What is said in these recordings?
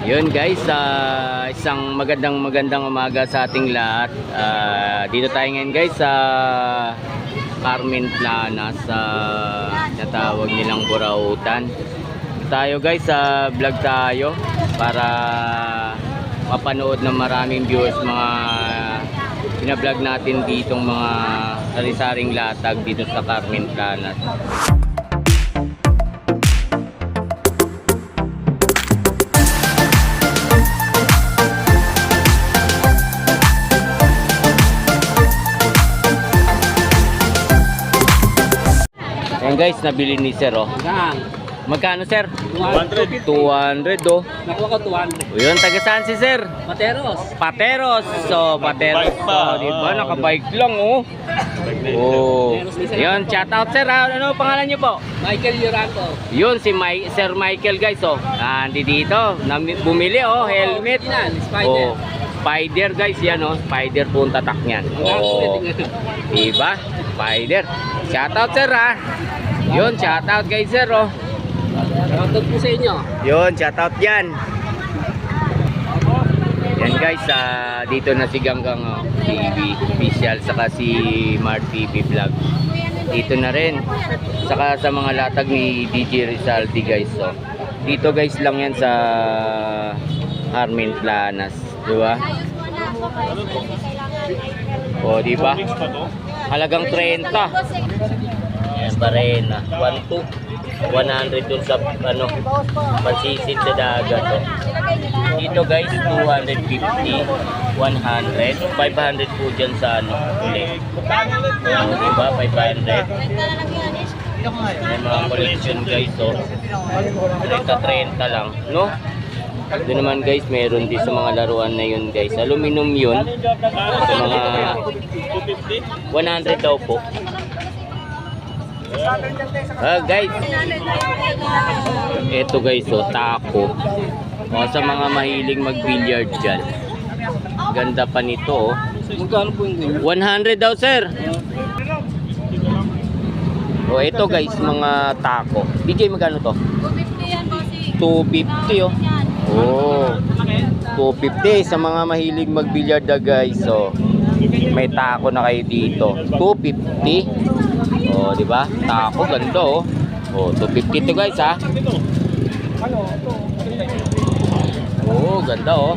Yun guys, ah, isang magandang magandang umaga sa ating lahat. Ah, dito tayo ngayon guys sa Carmen Plana sa natawag nilang Burautan. Tayo guys sa vlog tayo para mapanood ng maraming viewers mga binablog natin ditong mga sari-saring latag dito sa Carmen Plana. Ayan guys, nabili ni Sir oh. Saan? Magkano Sir? 200. 200 oh. Nakuha ko 200. O yun, taga saan si Sir? Materos. Pateros. So, Pateros. Bike pa, Oh, di ba? oh. Nakabike lang oh. Oh. Yun, shout out Sir. ah. Ano pangalan niyo po? Michael Yuranto. Yun, si Mi- Sir Michael guys oh. Andi dito. Bumili oh, helmet. Yan, Spider. Oh. Spider guys, yan oh. Spider po ang tatak niyan. Oh. Diba? Spider. Shout out Sir ah. Yun, shout out kay Sir oh. Shoutout po sa inyo. Yun, shout out yan. Yan guys, ah, dito na si Ganggang oh, TV official saka si Mart TV vlog. Dito na rin. Saka sa mga latag ni DJ Rizaldi guys. So. Dito guys lang yan sa Armin Planas, di ba? O, di ba? Halagang 30. Yan pa rin. ah. 1, 2. 100 dun sa ano, pansisid sa dagat. Oh. Dito guys, 250, 100, 500 po dyan sa ano, ulit. Oh, diba? 500. May mga collection guys, oh. 30-30 lang, no? Ito naman guys, meron din sa mga laruan na yun guys. Aluminum yun. Sa mga 100 daw po. Ah, guys. Ito guys, oh, taco. O, sa mga mahiling mag-billiard dyan. Ganda pa nito, oh. Magkano po yung 100 daw, sir. O, ito guys, mga taco. DJ, magkano to? 250 yan, bossy. 250, oh. Oh. 250 sa mga mahilig mag-billiard na guys. So, may taco na kayo dito. 250. Oh, di ba? Taco ganda oh. Oh, 250 to guys ha. Oh, ganda oh.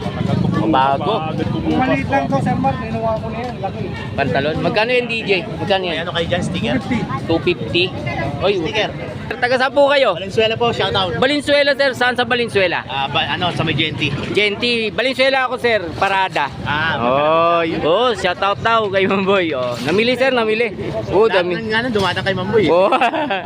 Mabago. Maliit lang to, Sir Mark. Ginawa ko na yan. Laki. Pantalon. Magkano yan DJ? Magkano yan? Ano kayo dyan, sticker? 250. Oy, Sticker. Taga saan po kayo? Valenzuela po, shout out. Valenzuela sir, saan sa Valenzuela? Ah, ba, ano, sa may Genti. Genti, Valenzuela ako sir, Parada. Ah, Oh, oh, shout out daw kay Mamboy. Oh, namili sir, namili. Oh, dami. Dami. Nga nang dumatang kay Mamboy. Oh.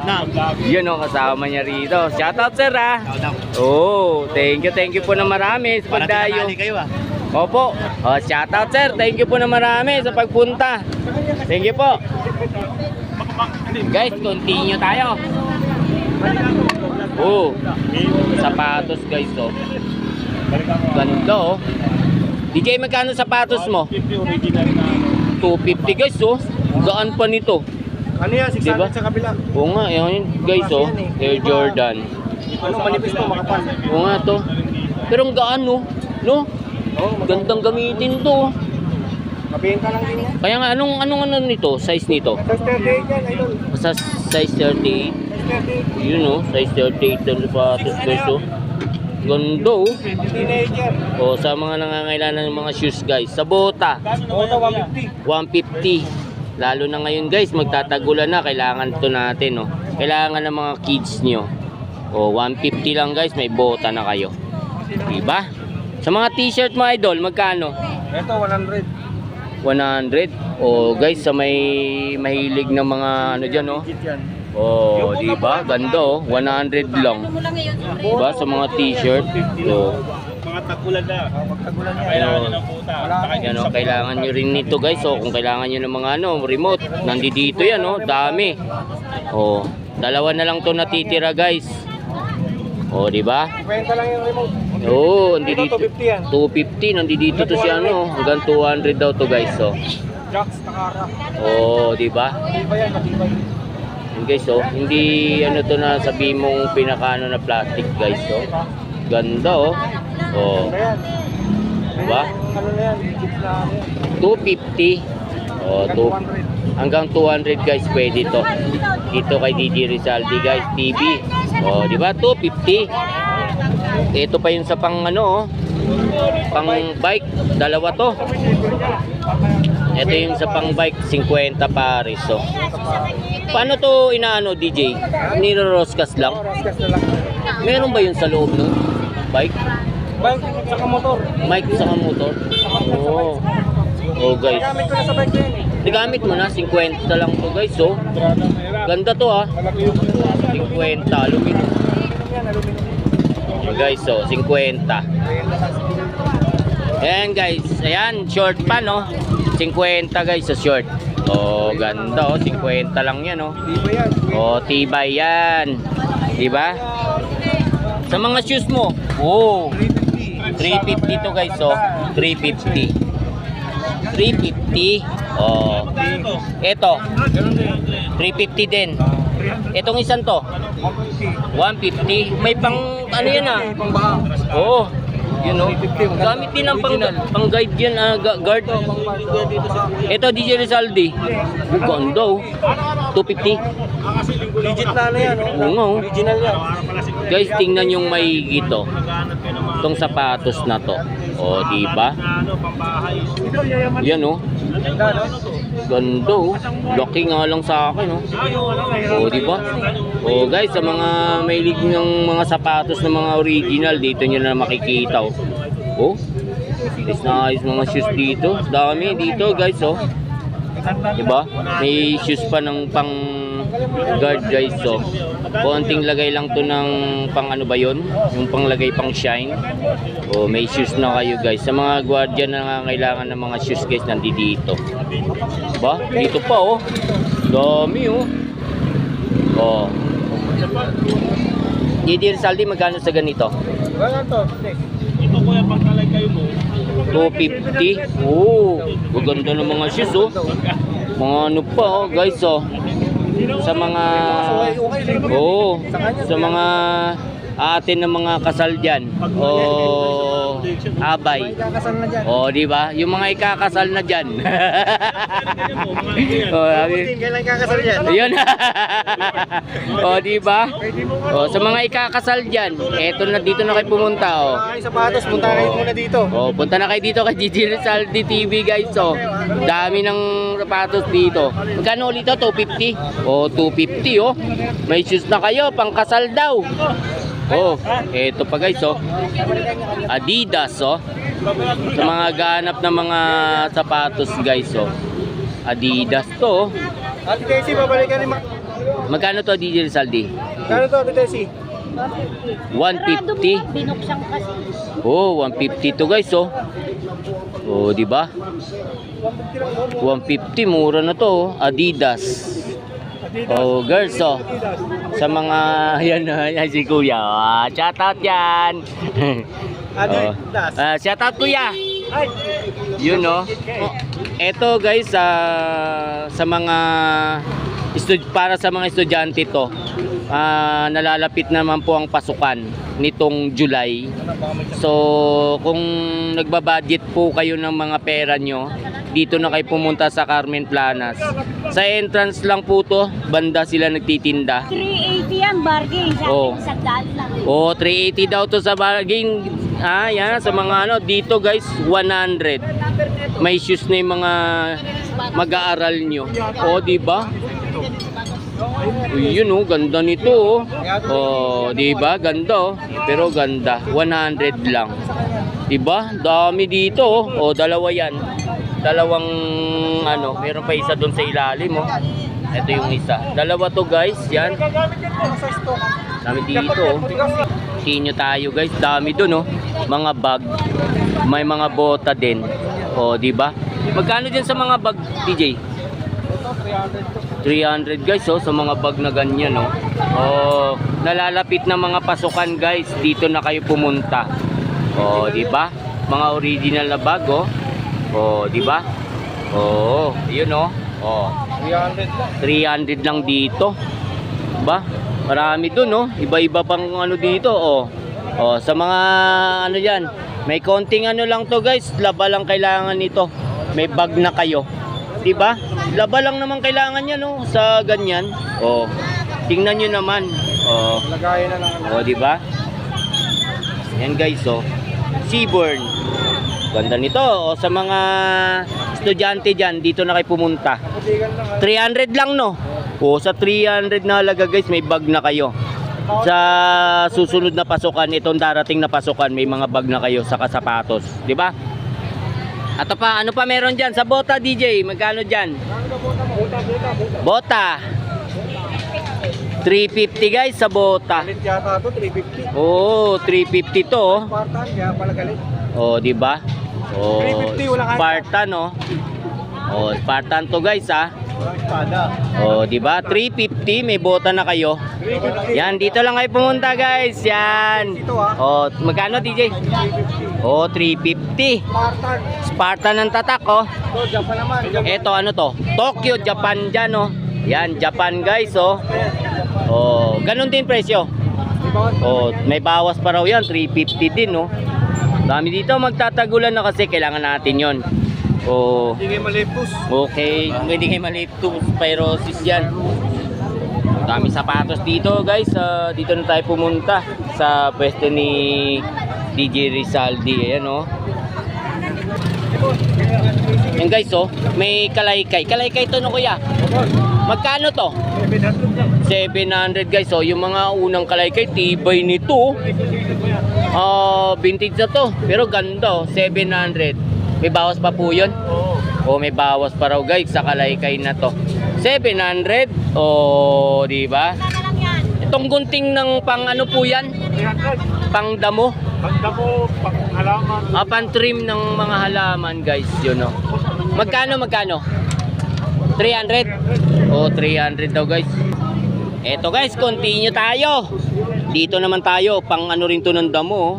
Na, Yun oh, kasama niya rito. Shout out sir ah. shout out. Oh, thank you, thank you po na marami sa Para pagdayo. tinangali kayo ah. Opo. Oh, shout out sir. Thank you po na marami sa pagpunta. Thank you po. Guys, continue tayo. Oh. Sapatos guys oh. Ganda oh. DJ magkano sapatos mo? 250 guys oh. Gaan pa nito. Ano yan? Diba? 600 sa kabila. Oo nga, yun guys oh. Air Jordan. Ano, manipis to, makapal. Oo nga to. Pero ang gaan no. No? Oh, Gandang gamitin to. Mabenta lang din yan. Kaya nga anong anong ano nito? Size nito? Sa 38 yan, idol. Sa size 38. Sa 38. Yun oh, size 38 ang sapatos guys oh. Ganda oh. Teenager. O sa mga nangangailangan ng mga shoes guys. Sa bota, Auto 150. 150. Lalo na ngayon guys, magtatagulan na. Kailangan to natin oh. Kailangan ng mga kids nyo. O 150 lang guys, may bota na kayo. Diba? Sa mga t-shirt mo idol, magkano? Ito, 100. 100. O guys, sa may mahilig ng mga ano dyan oh. Yan. Oh, di ba? Ganda oh. 100 lang. Ano mo lang ngayon? Diba? Sa mga t-shirt. So, Mga tagulan na. Magtagulan yan. Kailangan ng puta. yan oh, kailangan nyo rin nito guys. Oh, kung kailangan nyo ng mga ano, remote. Nandito yan oh, dami. Oh, dalawa na lang to natitira guys. Oh, di ba? Kwenta lang yung remote. Oo, oh, Ito, nandito. 250 yan. 250 nandito to si ano, hanggang 200 daw to guys. So. Jacks, Takara. Oh, di ba? Matibay yan, matibay. Yun guys, oh, hindi ano to na sabi mong pinakano na plastic guys, oh. Ganda oh. Oh, diba? Ano na yan? Legit na ano yan. 250. Oh, two, hanggang 200 guys pwede to. Dito kay DJ Rizaldi guys, TV. Oh, di ba? 250. Ito pa yung sa pang ano, oh. pang bike, dalawa to. Ito yung sa pang bike, 50 pares. Oh. Paano to inaano DJ? Niroroskas lang? Meron ba yun sa loob ng bike? Bike, saka motor. Mic sa motor? Oo. Oh. guys. Gamit ko na sa bike yan eh. Nagamit mo na, 50 lang to guys. Oh. Ganda to ah. Malaki yung 50 aluminum. yan, aluminum. Oh, guys, so 50. Ayan guys, ayan, short pa no. 50 guys sa short. Oh, ganda oh, 50 lang yan oh. Di ba yan? Oh, tibay yan. Di ba? Sa mga shoes mo. Oh, 350 to guys oh. 350. 350. Oh. Ito, 350 din. Itong isang to, 150. May pang ano yan ah. Pang baha. Oo. Yun oh. Gamit din ng pang, pang guide yan, ah, ga- guard. Ito DJ Rizaldi. Ang Ganda oh. 250. Legit na ano yan. Oo nga, oh. Original yan. Guys, tingnan yung may gito. Itong sapatos na to. O, di ba? Yan oh. Ganda oh. Laki nga lang sa akin oh. O, di ba? O guys, sa mga may lig ng mga sapatos na mga original, dito nyo na makikita oh. Oh. Is ayos mga shoes dito. Dami dito guys oh. Diba? May shoes pa ng pang guard guys so. Konting lagay lang to ng pang ano ba yon? Yung panglagay pang shine. O may shoes na kayo guys. Sa mga guardian na nangangailangan ng mga shoes guys nandito dito. Diba? Dito pa oh. Dami oh. Oh. Didi Rizaldi magkano sa ganito? Wala to. Ito kuya, pagkalay kayo mo. 250. Oo. Maganda ng mga shoes oh. Mga ano pa oh guys oh. Sa mga Oo. Sa mga atin ng mga kasal diyan. O abay. Dyan. O di ba? Yung mga ikakasal na diyan. o, sabi, Kailan kakasal yan? Ayun. o, di ba? O, sa mga ikakasal diyan, eto na dito na kayo pumunta. Ay, sapatos. Punta kayo muna dito. Oh, punta na kayo dito kay Gigi Rizaldi TV guys. Oh. Dami ng sapatos dito. Magkano ulit ito? 250? Oh, 250 oh. May shoes na kayo, pangkasal daw. Oh, eto pa guys oh. Adidas oh. Sa mga ganap na mga sapatos guys oh. Adidas to oh. Ate Tessie, babalikan ni Ma... Magkano to DJ Rizaldi? Kano to, Ate Tessie? 150. Binuksan kasi. Oh, 150 to guys oh. Oh, di ba? 150 mura na to, oh. Adidas. Oh, girls oh. Sa mga yan oh, yan si Kuya. Ah, shout out yan. oh. Ah, shout out Kuya. Yun no. Oh, eto guys ah, sa mga para sa mga estudyante to. Ah, nalalapit naman po ang pasukan nitong July. So, kung nagbabudget po kayo ng mga pera nyo, dito na kayo pumunta sa Carmen Planas. Sa entrance lang po to, banda sila nagtitinda. 380 yan, bargain. Sa Oh. lang. Oh, 380 daw to sa bargain. Ah, yan, sa mga ano, dito guys, 100. May shoes na yung mga mag-aaral nyo. Oh, di ba? Yun oh, ganda nito oh. Oh, di ba? Ganda oh. Pero ganda, 100 lang. Di ba? Dami dito oh. Oh, dalawa yan. Dalawang ano, meron pa isa doon sa ilalim oh. Ito yung isa. Dalawa to guys, yan. Dami dito oh. Tayo guys, dami doon oh. Mga bag. May mga bota din. Oh, di ba? Magkano din sa mga bag, DJ? 300 guys oh sa mga bag na ganyan oh. Oh, nalalapit na mga pasukan guys, dito na kayo pumunta. Oh, di ba? Mga original na bag oh. Oh, di ba? Oh, yun oh. Oh, 300 lang. 300 lang dito. Ba? Marami doon, no? Iba-iba pang ano dito, oh. Oh, sa mga ano diyan, may konting ano lang to guys, laba lang kailangan nito. May bag na kayo. 'Di ba? Laba lang naman kailangan niya no sa ganyan. Oh. Tingnan niyo naman. Oh. Lagayan na lang. Oh, 'di ba? Yan guys, oh. Seaborn. Ganda nito. O sa mga estudyante diyan, dito na kayo pumunta. Putigan lang. 300 lang no. O sa 300 na halaga guys, may bag na kayo. Sa susunod na pasukan, itong darating na pasukan, may mga bag na kayo sa kasapatos, 'di ba? At pa, ano pa meron diyan sa bota DJ? Magkano diyan? Bota. 350 guys sa bota. Galit yata to, 350. Oo, 350 to. oh. Spartan, kaya pala galit. Oh, di ba? Oh, 350, wala Spartan, oh. Oh, Spartan to guys, ah. Oh, di ba? 350, may bota na kayo. 350. Yan, dito lang kayo pumunta, guys. Yan. Oh, magkano DJ? 350. Oh, 350. Spartan. Spartan ng tatak, oh. Ito, Japan naman. Ito ano to? Tokyo, Japan dyan, oh. Yan, Japan, guys, oh. Oh, ganun din presyo. Oh, may bawas pa raw yan, 350 din, no. Dami dito magtatagulan na kasi kailangan natin 'yon. Oh, Hindi kayo malipos. okay, hindi kayo malip to spirosis yan. Dami sapatos dito, guys. Ah, dito na tayo pumunta sa pwesto ni DJ Rizaldi, ayan oh. Yan guys, oh, may kalaykay. Kalaykay to no kuya. Magkano to? 700 guys. So, yung mga unang kalaykay, tibay nito. Ah, vintage na to. Pero ganda, oh. 700. May bawas pa po yun? Oo. may bawas pa raw guys sa kalaykay na to. 700. Oh, di ba? Itong gunting ng pang ano po yan? Pang damo. Banda mo, pang halaman. Ah, pang trim ng mga halaman guys. Yun, oh. Magkano, magkano? 300? Oh, 300 daw guys. Eto guys, continue tayo. Dito naman tayo, pang ano rin to ng damo, oh.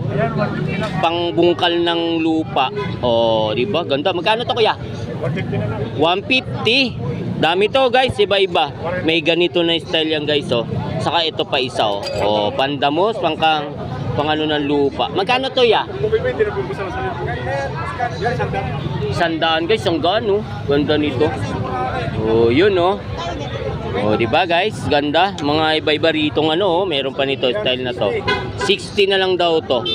pang bungkal ng lupa. Oh, di ba? Ganda. Magkano to kuya? 150. Dami to guys, iba-iba. May ganito na style yan guys, oh. Saka ito pa isa, oh. Oh, pandamos, pangkang pang ano ng lupa. Magkano to ya? Sandaan guys, ang gano. Ganda nito. Oh, yun oh. Oh, di ba guys? Ganda. Mga iba-iba ritong ano, oh. meron pa nito style na to. 60 na lang daw to.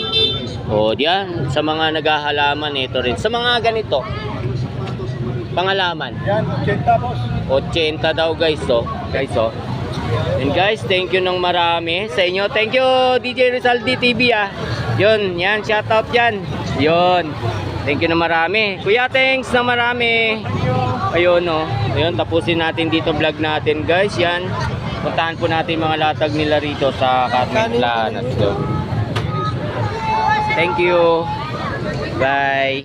Oh, diyan sa mga naghahalaman ito rin. Sa mga ganito. Pangalaman. Yan, 80 boss. 80 daw guys, oh. Guys, oh. And guys, thank you ng marami sa inyo. Thank you DJ Rizaldi TV ah. Yun, yan, shout out yan. Yun. Thank you na marami. Kuya, thanks na marami. Ayun, oh. Ayun, tapusin natin dito vlog natin, guys. Yan. Puntahan po natin mga latag nila rito sa Carmen Planas. Go. Thank you. Bye.